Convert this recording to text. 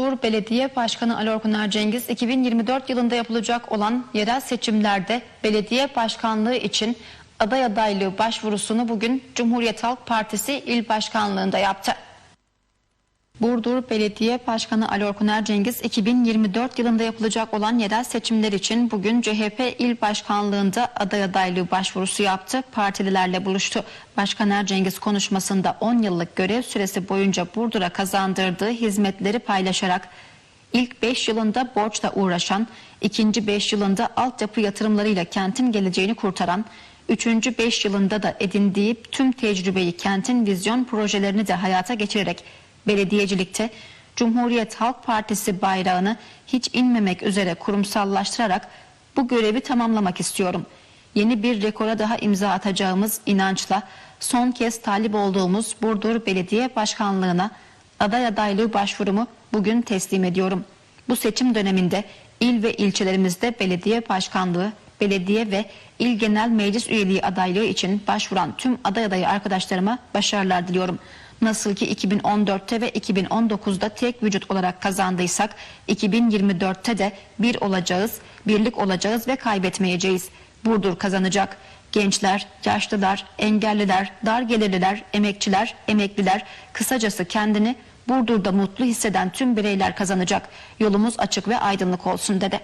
Burdur Belediye Başkanı Ali Orkuner Cengiz 2024 yılında yapılacak olan yerel seçimlerde belediye başkanlığı için aday adaylığı başvurusunu bugün Cumhuriyet Halk Partisi İl Başkanlığında yaptı. Burdur Belediye Başkanı Ali Orkuner Cengiz 2024 yılında yapılacak olan yerel seçimler için bugün CHP İl Başkanlığında aday adaylığı başvurusu yaptı. Partililerle buluştu. Başkan Er Cengiz konuşmasında 10 yıllık görev süresi boyunca Burdur'a kazandırdığı hizmetleri paylaşarak ilk 5 yılında borçla uğraşan, ikinci 5 yılında altyapı yatırımlarıyla kentin geleceğini kurtaran, Üçüncü beş yılında da edindiği tüm tecrübeyi kentin vizyon projelerini de hayata geçirerek belediyecilikte Cumhuriyet Halk Partisi bayrağını hiç inmemek üzere kurumsallaştırarak bu görevi tamamlamak istiyorum. Yeni bir rekora daha imza atacağımız inançla son kez talip olduğumuz Burdur Belediye Başkanlığı'na aday adaylığı başvurumu bugün teslim ediyorum. Bu seçim döneminde il ve ilçelerimizde belediye başkanlığı, belediye ve il genel meclis üyeliği adaylığı için başvuran tüm aday adayı arkadaşlarıma başarılar diliyorum. Nasıl ki 2014'te ve 2019'da tek vücut olarak kazandıysak 2024'te de bir olacağız, birlik olacağız ve kaybetmeyeceğiz. Burdur kazanacak. Gençler, yaşlılar, engelliler, dar gelirliler, emekçiler, emekliler, kısacası kendini Burdur'da mutlu hisseden tüm bireyler kazanacak. Yolumuz açık ve aydınlık olsun dedi.